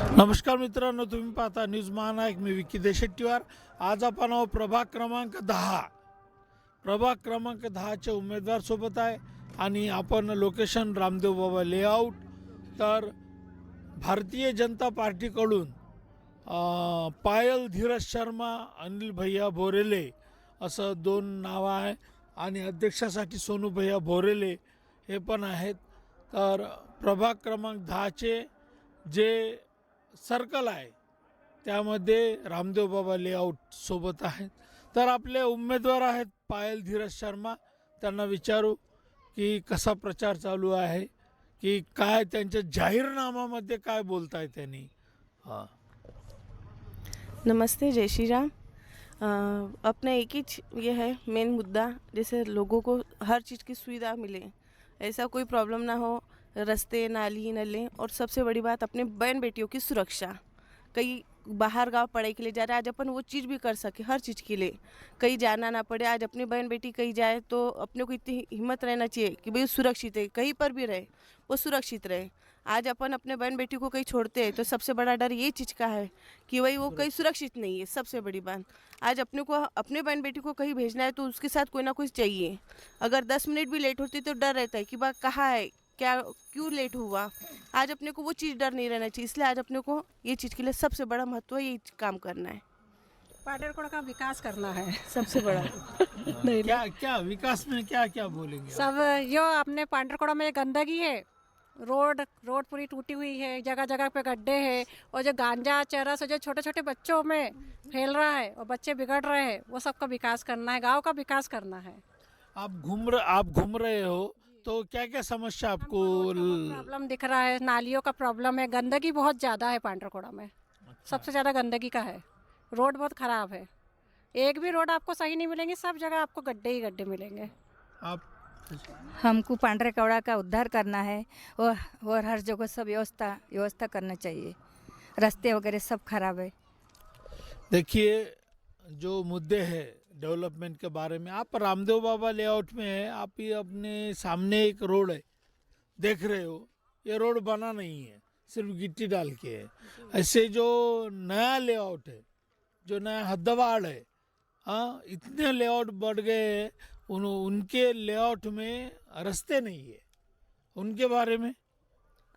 नमस्कार मित्रांनो तुम्ही पाहता न्यूज महानायक. मी विकी देशेट्टीवार. आज आपण आहोत प्रभाग क्रमांक दहा. प्रभाग क्रमांक दहाच्या उमेदवार सोबत आहे आणि आपण लोकेशन रामदेव बाबा लेआउट तर भारतीय जनता पार्टीकडून पायल धीरज शर्मा अनिल भैया बोरेले असं दोन नावं आहे आणि अध्यक्षासाठी सोनू भैया बोरेले हे पण आहेत. तर प्रभाग क्रमांक दहाचे जे सर्कल आहे. त्यामध्ये रामदेव बाबा लेआउट सोबत आहेत. तर आपले उमेदवार आहेत पायल धीरज शर्मा. त्यांना विचारू की कसा प्रचार चालू आहे की काय त्यांच्या जाहीरनामामध्ये काय बोलताय त्यांनी? हां. नमस्ते जय श्री राम अपना एक ही ये है मेन मुद्दा जैसे लोगों को हर चीज़ की सुविधा मिले। ऐसा कोई प्रॉब्लम ना हो रास्ते, नाली, नले और सबसे बड़ी बात अपने बहन बेटियों की सुरक्षा। कई बाहर गाँव पढ़ाई के लिए जा रहे आज अपन वो चीज़ भी कर सके हर चीज़ के लिए। कहीं जाना ना पड़े, आज अपनी बहन बेटी कहीं जाए तो अपने को इतनी हिम्मत रहना चाहिए कि भाई सुरक्षित है, कहीं पर भी रहे, वो सुरक्षित रहे। आज अपन अपने बहन बेटी को कहीं छोड़ते हैं तो सबसे बड़ा डर ये चीज़ का है कि भाई वो कहीं सुरक्षित नहीं है, सबसे बड़ी बात। आज अपने को, अपने बहन बेटी को कहीं भेजना है तो उसके साथ कोई ना कोई चाहिए। अगर दस मिनट भी लेट होती तो डर रहता है कि बा कहाँ है क्या क्यों लेट हुआ? आज अपने को वो चीज़ डर नहीं रहना चाहिए इसलिए आज अपने को ये चीज़ के लिए सबसे बड़ा महत्व है ये काम करना है। पाडरकोड़ का विकास करना है सबसे बड़ा। नहीं क्या क्या विकास में क्या क्या बोलेंगे? सब जो अपने पांडरकोड़ा में गंदगी है। रोड रोड पूरी टूटी हुई है जगह जगह पे गड्ढे हैं और जो गांजा चरस और जो छोटे छोटे बच्चों में फैल रहा है और बच्चे बिगड़ रहे हैं वो सबका विकास करना है गाँव का विकास करना है। आप घूम रहे आप घूम रहे हो तो क्या क्या समस्या आपको प्रॉब्लम दिख रहा है। नालियों का प्रॉब्लम है। गंदगी बहुत ज़्यादा है पांडरकोड़ा में। सबसे ज़्यादा गंदगी का है। रोड बहुत ख़राब है। एक भी रोड आपको सही नहीं मिलेंगे सब जगह आपको गड्ढे ही गड्ढे मिलेंगे। आप हमको पांडरे कौड़ा का उद्धार करना है और और हर जगह सब व्यवस्था व्यवस्था करना चाहिए। रास्ते वगैरह सब खराब है। देखिए जो मुद्दे हैं डेवलपमेंट के बारे में। आप रामदेव बाबा लेआउट में है आप ये अपने सामने एक रोड है देख रहे हो ये रोड बना नहीं है सिर्फ़ गिट्टी डाल के है। ऐसे जो नया लेआउट है जो नया हद्दवाड़ है हाँ इतने लेआउट बढ़ गए हैं उन उनके लेआउट में रास्ते नहीं है उनके बारे में।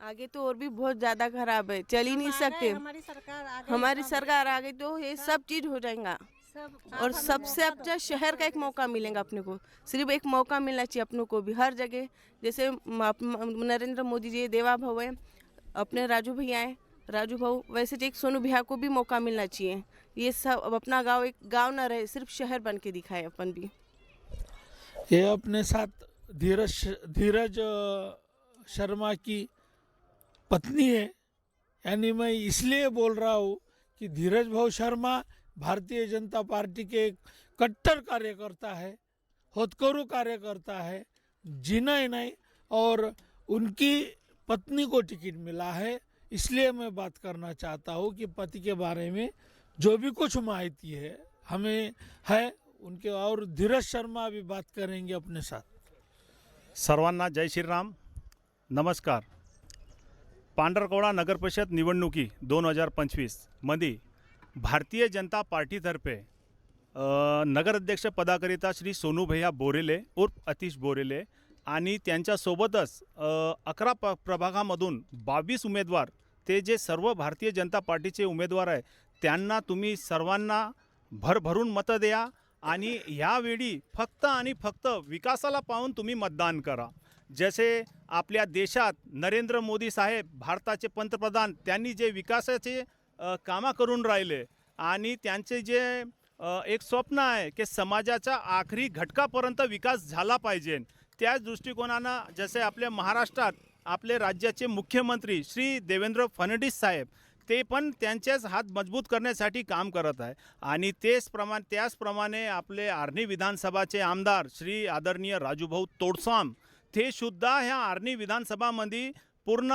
आगे तो और भी बहुत ज़्यादा खराब है चल ही नहीं सकते। हमारी सरकार आ गई हमारी सरकार आ गई तो ये सब चीज़ हो जाएगा। सब और सबसे अच्छा शहर का एक मौका मिलेगा अपने को। सिर्फ़ एक मौका मिलना चाहिए अपनों को भी हर जगह। जैसे नरेंद्र मोदी जी देवा भाव है अपने राजू भैया हैं। राजू भाऊ वैसे एक सोनू भैया को भी मौका मिलना चाहिए। ये सब अब अपना गाँव एक गाँव ना रहे सिर्फ़ शहर बन के दिखाए अपन भी। ये अपने साथ धीरज धीरज शर्मा की पत्नी है। यानी मैं इसलिए बोल रहा हूँ कि धीरज भाऊ शर्मा भारतीय जनता पार्टी के कट्टर कार्यकर्ता है होतकरू कार्यकर्ता है, जीना ही नहीं, और उनकी पत्नी को टिकट मिला है। इसलिए मैं बात करना चाहता हूँ कि पति के बारे में जो भी कुछ माहिती है, हमें है, उनके और धीरज शर्मा भी बात करेंगे अपने साथ। सर्वांना जय श्रीराम। नमस्कार। पांढरकवडा नगरपरिषद निवडणुकी दोन हज़ार पंचवीसमध्ये भारतीय जनता पार्टीतर्फे नगराध्यक्ष पदाकरिता श्री सोनूभैया बोरेले उर्फ अतिश बोरेले आणि त्यांच्यासोबतच अकरा प प्रभागामधून बावीस उमेदवार ते जे सर्व भारतीय जनता पार्टीचे उमेदवार आहे त्यांना तुम्ही सर्वांना भरभरून मतं द्या आणि यावेळी फक्त आणि फक्त विकासाला पाहून तुम्ही मतदान करा. जसे आपल्या देशात नरेंद्र मोदी साहेब भारताचे पंतप्रधान त्यांनी जे विकासाचे कामं करून राहिले. आणि त्यांचे जे एक स्वप्न आहे की समाजाच्या आखरी घटकापर्यंत विकास झाला पाहिजे. त्याच दृष्टिकोनानं जसे आपल्या महाराष्ट्रात आपले राज्याचे मुख्यमंत्री श्री देवेंद्र फडणवीस साहेब ते पण त्यांचेच हात मजबूत करण्यासाठी काम करत आहे. आणि तेच प्रमाण त्याचप्रमाणे आपले आर्णी विधानसभाचे आमदार श्री आदरणीय राजूभाऊ तोडसाम ते सुद्धा ह्या आर्णी विधानसभामध्ये पूर्ण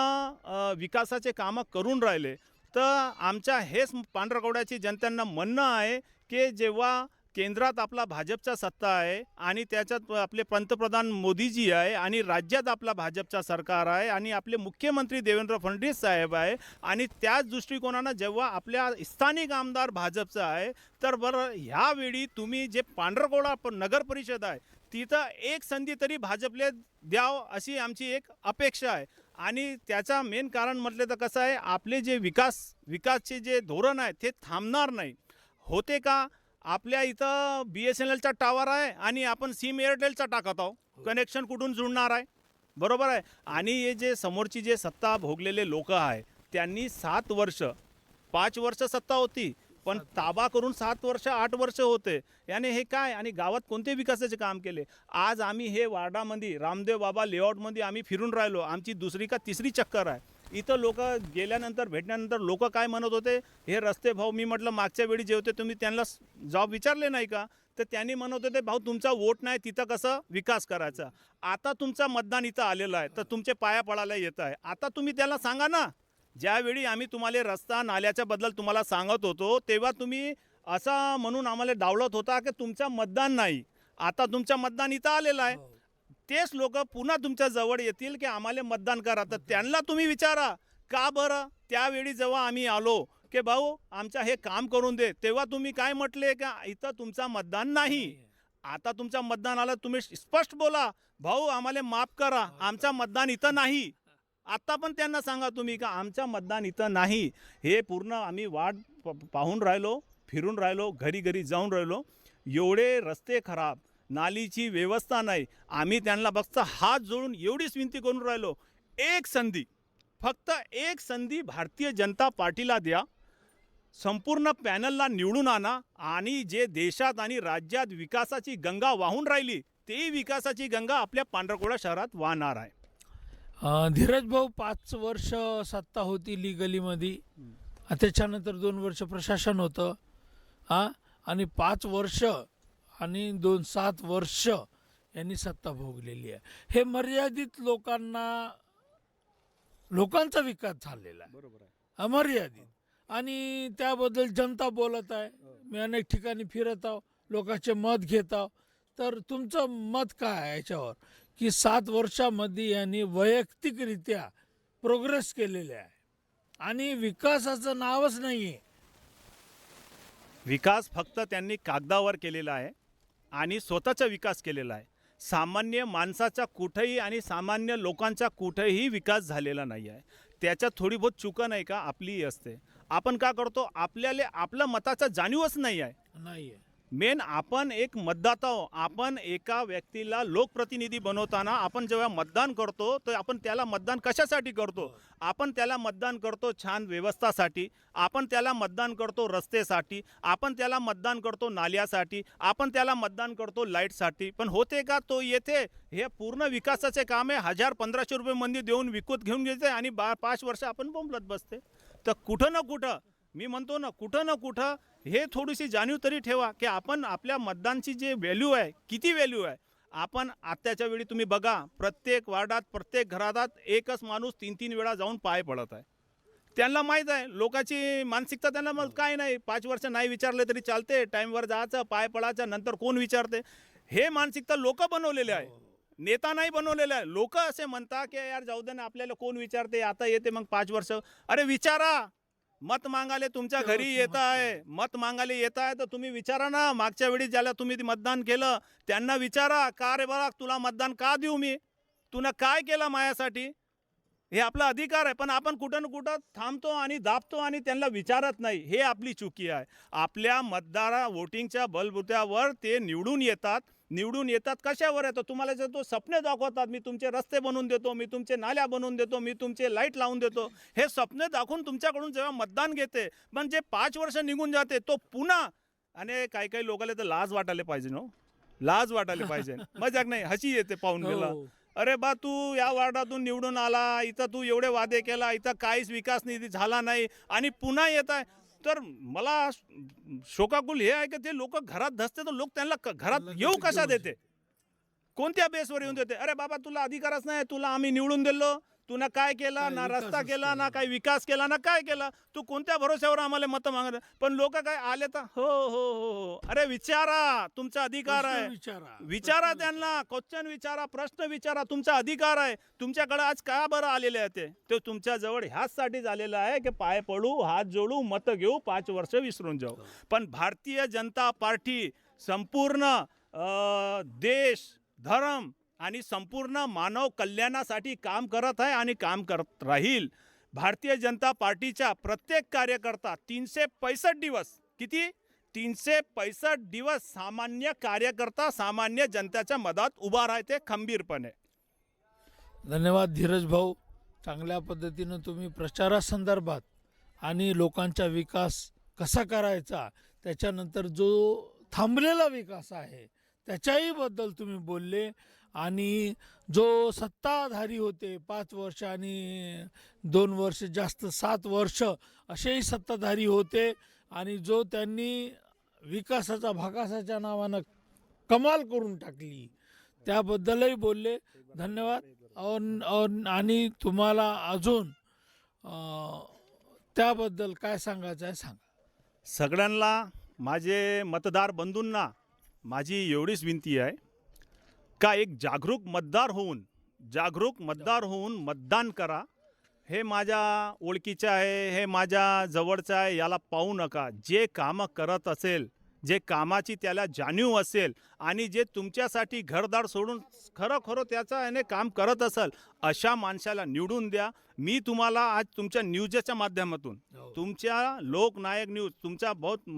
विकासाचे कामं करून राहिले. तर आमच्या हेच पांढरकवड्याची जनतांना म्हणणं आहे की जेव्हा केंद्रात आपला भाजपचा सत्ता आहे आणि त्याच्यात आपले पंतप्रधान मोदीजी आहे आणि राज्यात आपला भाजपचा सरकार आहे आणि आपले मुख्यमंत्री देवेंद्र फडणवीस साहेब आहे आणि त्याच दृष्टिकोनानं जेव्हा आपल्या स्थानिक आमदार भाजपचा आहे तर बरं ह्यावेळी तुम्ही जे पांढरकोडा प- नगर परिषद आहे तिथं एक संधी तरी भाजपले द्याव अशी आमची एक अपेक्षा आहे. आणि त्याचा मेन कारण म्हटलं तर कसं आहे आपले जे विकास विकासचे जे धोरण आहे ते थांबणार नाही. होते का? आपल्या इथं बी एस एन एलचा टावर आहे आणि आपण सिम एअरटेलचा टाकत आहोत. कनेक्शन कुठून जुळणार आहे? बरोबर आहे? आणि हे जे समोरची जे सत्ता भोगलेले लोक आहे त्यांनी सात वर्ष पाच वर्ष सत्ता होती पण ताबा करून सात वर्ष आठ वर्ष होते. याने हे काय? आणि गावात कोणते विकासाचे काम केले? आज आम्ही हे वार्डामध्ये रामदेव बाबा लेआउटमध्ये आम्ही फिरून राहिलो. आमची दुसरी का तिसरी चक्कर आहे. इथं लोक गेल्यानंतर भेटल्यानंतर लोक काय म्हणत होते हे रस्ते भाऊ मी म्हटलं मागच्या वेळी जे होते तुम्ही त्यांना जॉब विचारले नाही का? तर त्यांनी म्हणत होते भाऊ तुमचा वोट नाही तिथं कसं विकास करायचा? आता तुमचा मतदान इथं आलेलं आहे तर तुमचे पाया पडायला येत आहे. आता तुम्ही त्याला सांगा ना. ज्यावेळी आम्ही तुम्हाला रस्ता नाल्याच्या बद्दल तुम्हाला सांगत होतो तेव्हा तुम्ही असं म्हणून आम्हाला डावलत होता की तुमचा मतदान नाही. आता तुमचा मतदान इथं आलेलं आहे. तेच लोक पुन्हा तुमच्या जवळ येतील की आम्हाला मतदान करा. तर त्यांना तुम्ही विचारा का बरं? त्यावेळी जेव्हा आम्ही आलो की भाऊ आमचं हे काम करून दे. तेव्हा तुम्ही काय म्हटले? का इथं तुमचा मतदान नाही. आता तुमचा मतदान आलं तुम्ही स्पष्ट बोला. भाऊ आम्हाला माफ करा. आमचा मतदान इथं नाही. आत्ता पण त्यांना सांगा तुम्ही का आमचा मतदान इथं नाही. हे पूर्ण आम्ही वाट पाहून राहिलो फिरून राहिलो घरी घरी जाऊन राहिलो. एवढे रस्ते खराब. नालीची व्यवस्था नाही. आम्ही त्यांना फक्त हात जोडून एवढीच विनंती करून राहिलो. एक संधी फक्त एक संधी भारतीय जनता पार्टीला द्या. संपूर्ण पॅनलला निवडून आणा आणि जे देशात आणि राज्यात विकासाची गंगा वाहून राहिली ते विकासाची गंगा आपल्या पांढरकोडा शहरात वाहणार आहे. धीरज भाऊ पाच वर्ष सत्ता होती लिगलीमध्ये. त्याच्यानंतर दोन वर्ष प्रशासन होतं. हां आणि पाच वर्ष आणि दोन सात वर्ष यांनी सत्ता भोगलेली आहे. हे मर्यादित लोकांना लोकांचा विकास झालेला आहे. बरोबर आहे. अमर्यादित. आणि त्याबद्दल जनता बोलत आहे. मी अनेक ठिकाणी फिरत आहो लोकांचे मत घेत आहो. तर तुमचं मत काय आहे याच्यावर? की सात वर्षामध्ये यांनी वैयक्तिकरित्या प्रोग्रेस केलेले आहे. आणि विकासाचं नावच नाही आहे विकास फक्त त्यांनी कागदावर केलेला आहे. आणि स्वतःचा विकास केलेला आहे. सामान्य माणसाचा कुठेही आणि सामान्य लोकांचा कुठेही विकास झालेला नाही आहे. त्याच्यात थोडी बहुत चुका नाही का? आपलीही असते. आपण का करतो? आपल्याला आपल्या मताचा जाणीवच नाही आहे. नाही आहे. मेन आपण एक मतदाता हो आपण एका व्यक्तीला लोकप्रतिनिधी बनवताना आपण जेव्हा मतदान करतो तर आपण त्याला मतदान कशासाठी करतो? आपण त्याला मतदान करतो छान व्यवस्थासाठी आपण त्याला मतदान करतो रस्तेसाठी आपण त्याला मतदान करतो नाल्यासाठी आपण त्याला मतदान करतो लाईटसाठी. पण होते का तो येथे? हे पूर्ण विकासाचे काम आहे. हजार पंधराशे रुपये मंदी देऊन विकत घेऊन घेते आणि बा पाच वर्ष आपण बोंबलत बसते. तर कुठं ना कुठं मी म्हणतो ना कुठं ना कुठं हे थोडीशी जाणीव तरी ठेवा की आपण आपल्या मतदानची जे व्हॅल्यू आहे किती व्हॅल्यू आहे आपण आत्ताच्या वेळी तुम्ही बघा प्रत्येक वार्डात प्रत्येक घरात एकच माणूस तीन तीन वेळा जाऊन पाय पडत आहे. त्यांना माहीत आहे लोकांची मानसिकता त्यांना मग काय नाही पाच वर्ष नाही विचारले तरी चालते टाईमवर जायचं पाय पडायचं नंतर कोण विचारते? हे मानसिकता लोक बनवलेले आहे. नेता नाही बनवलेले आहे. लोक असे म्हणतात की यार जाऊ दे ना आपल्याला कोण विचारते? आता येते मग पाच वर्ष. अरे विचारा. मत मागाले तुमच्या घरी येत आहे मत मागाले येत आहे तर तुम्ही विचारा ना मागच्या वेळी ज्याला तुम्ही मतदान केलं त्यांना विचारा का रे बघा तुला मतदान का देऊ मी? तुनं काय केलं मायासाठी हे आपला अधिकार आहे पण आपण कुठं ना कुठं थांबतो आणि दाबतो आणि त्यांना विचारत नाही. हे आपली चुकी आहे. आपल्या मतदारा वोटिंगच्या बलबुत्यावर ते निवडून येतात. निवडून येतात कशावर येतो तुम्हाला जर तो स्वप्ने दाखवतात मी तुमचे रस्ते बनवून देतो मी तुमचे नाल्या बनवून देतो मी तुमचे लाइट लावून देतो. हे स्वप्ने दाखवून तुमच्याकडून जेव्हा मतदान घेते पण जे पाच वर्ष निघून जाते तो पुन्हा आणि काही काही लोकांना तर लाज वाटायला पाहिजे नो लाज वाटायला पाहिजे. मजाक नाही हसी येते पाहून गेला. हो. अरे बा तू या वार्डातून निवडून आला इथं तू एवढे वादे केला इथं काहीच विकास निधी झाला नाही आणि पुन्हा येत आहे. तर मला शोकाकुल हे आहे की ते लोक घरात धसते तर लोक त्यांना घरात येऊ कशा देते? कोणत्या बेसवर येऊन देते? अरे बाबा तुला अधिकारच नाही तुला आम्ही निवडून दिलो. तू ना काय केला? ना रस्ता केला ना. काय विकास केला ना काय केला? तू कोणत्या भरोश्यावर आम्हाला मतं मागत पण लोक काय आले तर हो हो हो हो. अरे विचारा तुमचा अधिकार आहे. विचारा त्यांना क्वेश्चन विचारा प्रश्न विचारा तुमचा अधिकार आहे. तुमच्याकडे आज का बरं आलेले आहे ते? ते तुमच्या जवळ ह्याचसाठीच आलेलं आहे की पाय पडू हात जोडू मत घेऊ पाच वर्ष विसरून जाऊ. पण भारतीय जनता पार्टी संपूर्ण देश धर्म आणि संपूर्ण मानव कल्याणासाठी काम करत आहे आणि काम करत राहील. भारतीय जनता पार्टीच्या प्रत्येक कार्यकर्ता तीनशे पैसष्ट दिवस किती? तीनशे पैसष्ट दिवस सामान्य कार्यकर्ता सामान्य जनतेच्या मधात उभा राहते खंबीरपणे. धन्यवाद धीरज भाऊ. चांगल्या पद्धतीनं तुम्ही प्रचारासंदर्भात आणि लोकांचा विकास कसा करायचा त्याच्यानंतर जो थांबलेला विकास आहे त्याच्याही बद्दल तुम्ही बोलले आणि जो सत्ताधारी होते पाच वर्ष आणि दोन वर्ष जास्त सात वर्ष असेही सत्ताधारी होते आणि जो त्यांनी विकासाचा भाकासाच्या नावानं कमाल करून टाकली त्याबद्दलही बोलले. धन्यवाद. आणि तुम्हाला अजून त्याबद्दल काय सांगायचं आहे सांगा. सगळ्यांना माझे मतदार बंधूंना माझी एवढीच विनंती आहे का एक जागरूक मतदार होऊन जागरूक मतदार होऊन मतदान करा. हे माझ्या ओळखीचं आहे हे माझ्या जवळचं आहे याला पाहू नका. जे कामं करत असेल जे कामाची त्याला जाणीव असेल आणि जे तुमच्यासाठी घरदार सोडून खरं खरं त्याचा याने काम करत असेल अशा माणसाला निवडून द्या. मी तुम्हाला आज तुमच्या न्यूजच्या माध्यमातून तुमच्या लोकनायक न्यूज तुमचा बहुत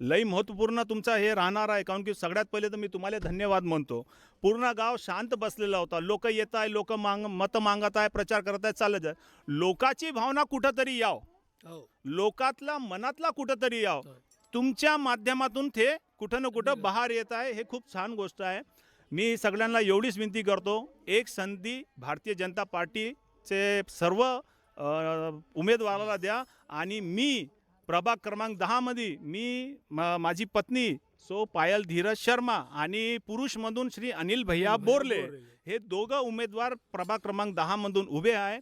लई महत्त्वपूर्ण तुमचा हे राहणार आहे. कारण की सगळ्यात पहिले तर मी तुम्हाला धन्यवाद म्हणतो. पूर्ण गाव शांत बसलेला होता. लोक येत आहे लोक मांग मतं मागत आहे प्रचार करत आहे चालत आहे लोकाची भावना कुठंतरी याव. हो. लोकातला मनातला कुठंतरी याव. हो. तुमच्या माध्यमातून ते कुठं ना कुठं बाहेर येत आहे हे खूप छान गोष्ट आहे. मी सगळ्यांना एवढीच विनंती करतो एक संधी भारतीय जनता पार्टीचे सर्व उमेदवाराला द्या आणि मी प्रभाग क्रमांक दहामध्ये मी म- माझी पत्नी सो पायल धीरज शर्मा आणि पुरुषमधून श्री अनिल भैया बोरले हे दोघं उमेदवार प्रभाग क्रमांक दहामधून उभे आहे.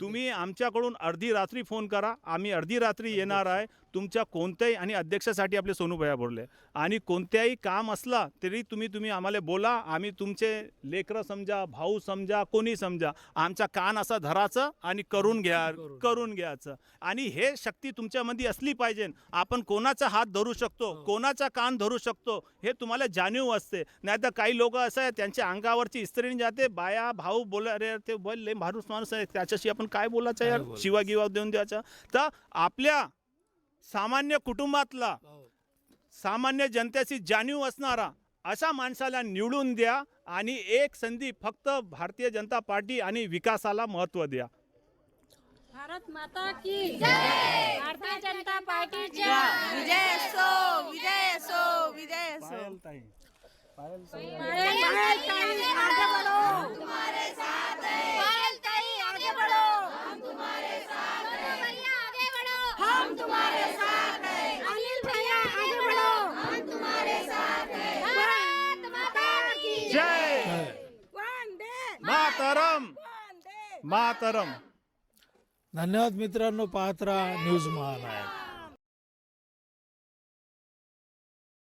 तुम्ही आमच्याकडून अर्धी रात्री फोन करा. आम्ही अर्धी रात्री येणार आहे. तुमच्या कोणत्याही आणि अध्यक्षासाठी आपले सोनूभया बोलले. आणि कोणत्याही काम असला तरी तुम्ही तुम्ही आम्हाला बोला. आम्ही तुमचे लेकरं समजा भाऊ समजा कोणी समजा आमचा कान असा धराचं आणि करून घ्या करून. घ्यायचं. आणि हे शक्ती तुमच्यामध्ये असली पाहिजे. आपण कोणाचा हात धरू शकतो कोणाचा कान धरू शकतो हे तुम्हाला जाणीव असते. नाही तर काही लोक असं आहे त्यांच्या अंगावरची इस्त्री जाते बाया भाऊ बोल अरे ते बोल माणूस माणूस आहे त्याच्याशी आपण काय बोलायचं यार? शिवा गिवा देऊन द्यायचा. तर आपल्या सामान्य कुटुंबातला. सामान्य जनतेची जाणीव असणारा अशा माणसाला निवडून द्या आणि एक संधी फक्त भारतीय जनता पार्टी आणि विकासाला महत्त्व द्या. भारत माता की जय! भारतीय जनता पार्टी जय! विजय असो विजय असो विजय असो पायल ताई आगे बढ़ो तुम्हारे साथ है पायल ताई आगे बढ़ो हम तुम्हारे साथ है भैया आगे बढ़ो हम तुम्हारे साथ है अनिल भैया आगे बढ़ो हम तुम्हारे साथ है भारत माता की जय वंदे मातरम वंदे मातरम. धन्यवाद मित्रांनो पाहत राहा न्यूज महानायक.